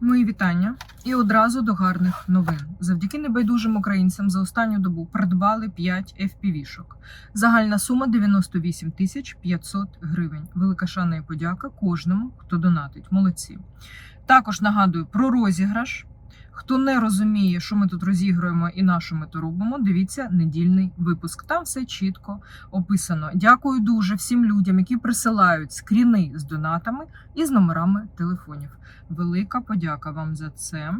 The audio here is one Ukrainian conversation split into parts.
Мої вітання і одразу до гарних новин. Завдяки небайдужим українцям за останню добу придбали 5 FPV-шок. Загальна сума 98 тисяч 500 гривень. Велика шана і подяка кожному, хто донатить. Молодці. Також нагадую про розіграш. Хто не розуміє, що ми тут розігруємо і на що ми то робимо, дивіться недільний випуск. Там все чітко описано. Дякую дуже всім людям, які присилають скріни з донатами і з номерами телефонів. Велика подяка вам за це.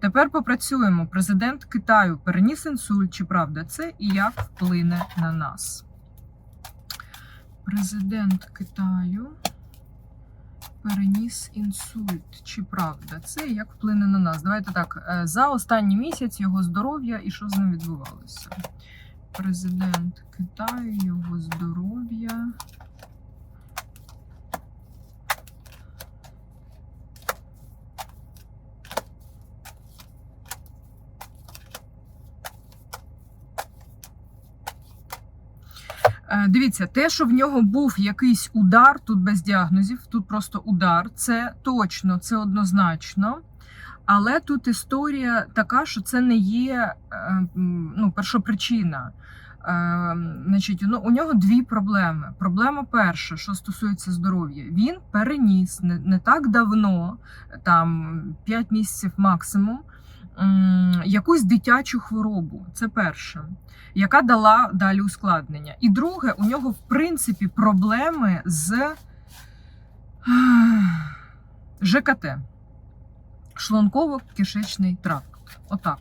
Тепер попрацюємо. Президент Китаю переніс інсульт. Чи правда це і як вплине на нас? Президент Китаю переніс інсульт. Чи правда це як вплине на нас? Давайте так. е, За останній місяць його здоров'я і що з ним відбувалося? Президент Китаю, його здоров'я. Дивіться, те, що в нього був якийсь удар, тут без діагнозів, тут просто удар, це точно, це однозначно. Але тут історія така, що це не є е, ну, першопричина. Е, значить, ну, у нього дві проблеми. Проблема перша, що стосується здоров'я, він переніс не, не так давно, там 5 місяців максимум, якусь дитячу хворобу. Це перше яка дала далі ускладнення. І друге, у нього, в принципі, проблеми з ЖКТ шлунково-кишечний тракт. Отак.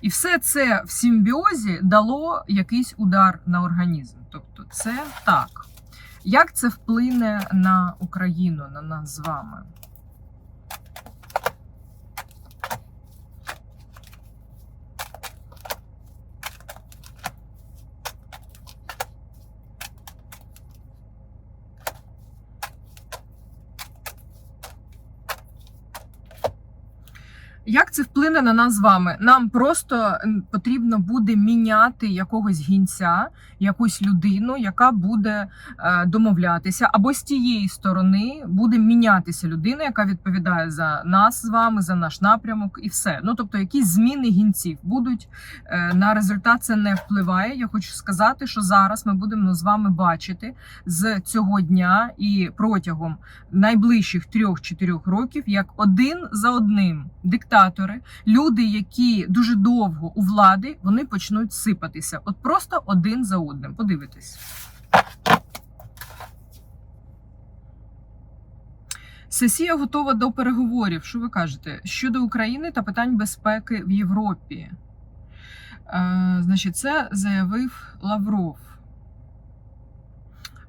І все це в симбіозі дало якийсь удар на організм. Тобто, це так. Як це вплине на Україну, на нас з вами? Як це вплине на нас з вами? Нам просто потрібно буде міняти якогось гінця, якусь людину, яка буде е, домовлятися, або з тієї сторони буде мінятися людина, яка відповідає за нас з вами, за наш напрямок, і все. Ну тобто, якісь зміни гінців будуть е, на результат. Це не впливає. Я хочу сказати, що зараз ми будемо з вами бачити з цього дня і протягом найближчих трьох-чотирьох років, як один за одним диктатори, люди, які дуже довго у влади, вони почнуть сипатися. От просто один за одним. Подивитись. Сесія готова до переговорів. Що ви кажете? Щодо України та питань безпеки в Європі. Е, значить, це заявив Лавров.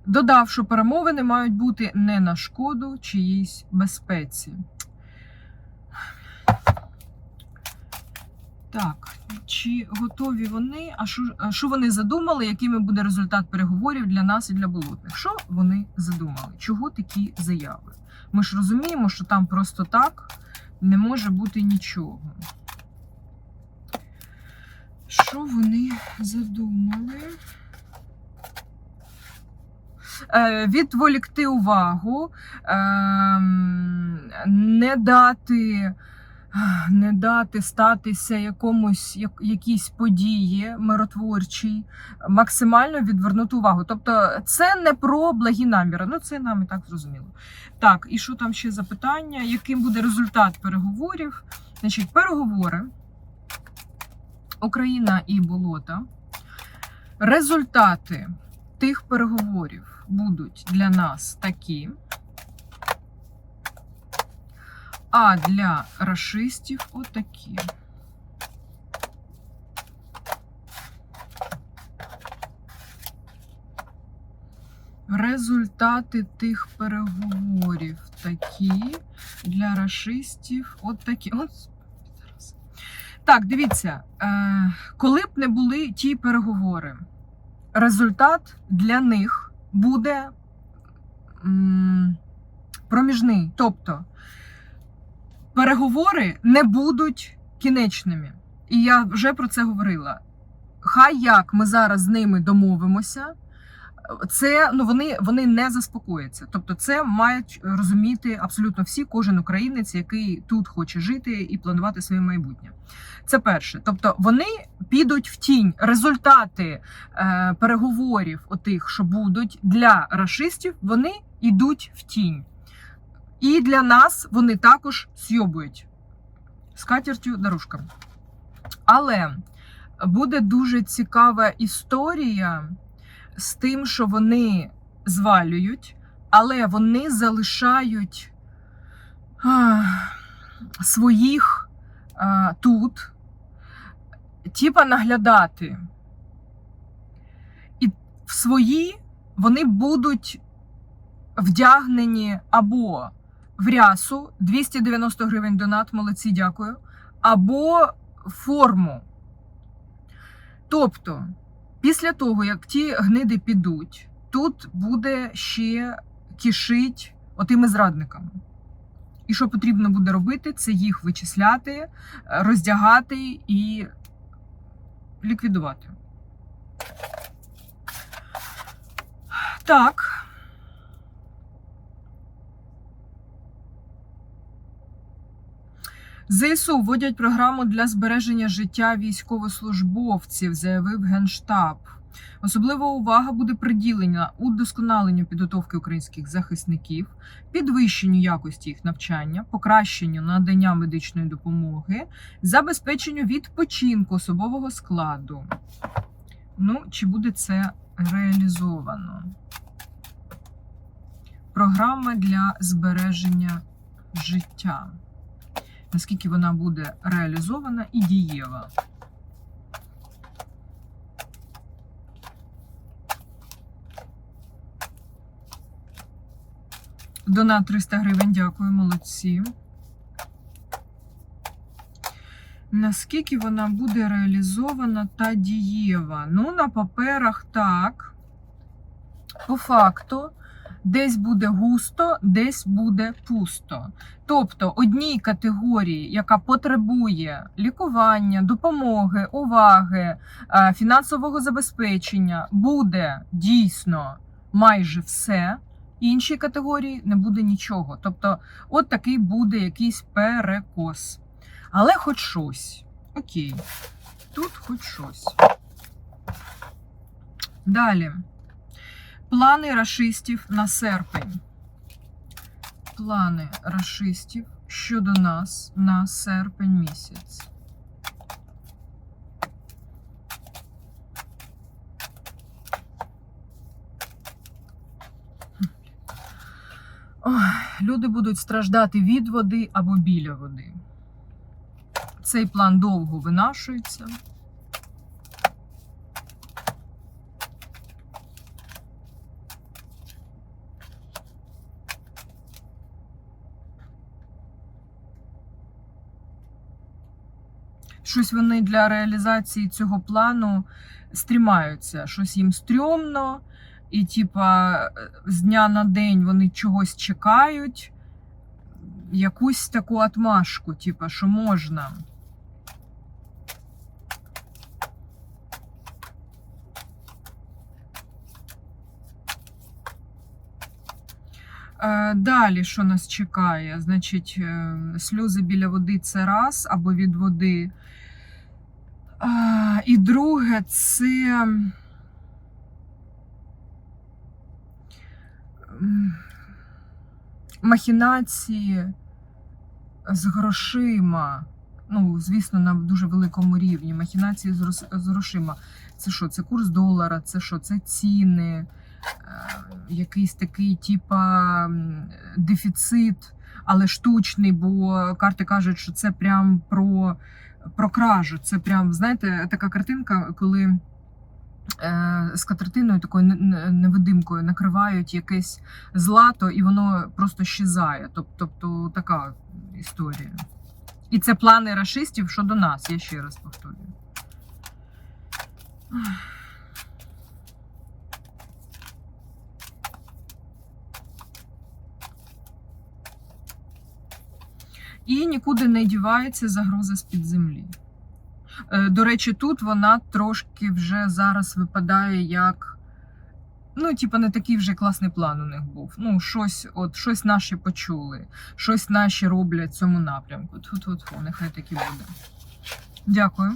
Додав, що перемовини мають бути не на шкоду чиїсь безпеці. Так, чи готові вони? А що, що вони задумали? Якими буде результат переговорів для нас і для болотних? Що вони задумали? Чого такі заяви? Ми ж розуміємо, що там просто так не може бути нічого. Що вони задумали? Е, відволікти увагу, ем, не дати. Не дати статися якомусь як, якійсь події миротворчій, максимально відвернути увагу. Тобто, це не про благі наміри. Ну це нам і так зрозуміло. Так, і що там ще за питання? Яким буде результат переговорів? Значить, переговори Україна і болота. Результати тих переговорів будуть для нас такі. А для рашистів отакі. Результати тих переговорів такі для рашистів отакі. От, так, дивіться, е, коли б не були ті переговори, результат для них буде проміжний. Тобто переговори не будуть кінечними. І я вже про це говорила. Хай як ми зараз з ними домовимося, це ну вони, вони не заспокояться. Тобто, це мають розуміти абсолютно всі, кожен українець, який тут хоче жити і планувати своє майбутнє. Це перше. Тобто вони підуть в тінь. Результати е, переговорів, отих, що будуть для рашистів, вони йдуть в тінь. І для нас вони також сйобують з катертю дорожками. Але буде дуже цікава історія з тим, що вони звалюють, але вони залишають а, своїх а, тут, типа наглядати. І в свої вони будуть вдягнені або в рясу 290 гривень донат, молодці, дякую, або форму. Тобто, після того, як ті гниди підуть, тут буде ще кишить отими зрадниками. І що потрібно буде робити, це їх вичисляти, роздягати і ліквідувати. Так. ЗСУ вводять програму для збереження життя військовослужбовців, заявив Генштаб. Особлива увага буде приділена удосконаленню підготовки українських захисників, підвищенню якості їх навчання, покращенню надання медичної допомоги, забезпеченню відпочинку особового складу. Ну, чи буде це реалізовано? Програма для збереження життя наскільки вона буде реалізована і дієва. Донат 300 гривень, дякую, молодці. Наскільки вона буде реалізована та дієва? Ну, на паперах так. По факту, десь буде густо, десь буде пусто. Тобто одній категорії, яка потребує лікування, допомоги, уваги, е, фінансового забезпечення, буде дійсно майже все. Іншій категорії не буде нічого. Тобто, от такий буде якийсь перекос. Але хоч щось. Окей, тут хоч щось. Далі. Плани рашистів на серпень. Плани рашистів щодо нас на серпень місяць. Люди будуть страждати від води або біля води. Цей план довго винашується. Щось вони для реалізації цього плану стрімаються, щось їм стрьомно, і, типа, з дня на день вони чогось чекають, якусь таку атмашку, типа, що можна. Е, Далі, що нас чекає? Значить, е, сльози біля води це раз, або від води. І друге, це махінації з грошима. Ну, звісно, на дуже великому рівні. Махінації з грошима. Це що? Це курс долара, це що? Це ціни, е, якийсь такий, типа дефіцит, але штучний, бо карти кажуть, що це прям про, про кражу. Це прям, знаєте, така картинка, коли. е, З катертиною такою не- не- невидимкою накривають якесь злато, і воно просто щезає. Тобто, така історія. І це плани рашистів щодо нас, я ще раз повторюю. І нікуди не дівається загроза з-під землі. Е, До речі, тут вона трошки вже зараз випадає як Ну, типа, не такий вже класний план у них був. Ну, щось, от, щось наші почули, щось наші роблять в цьому напрямку. Тут, тут, нехай таки буде. Дякую.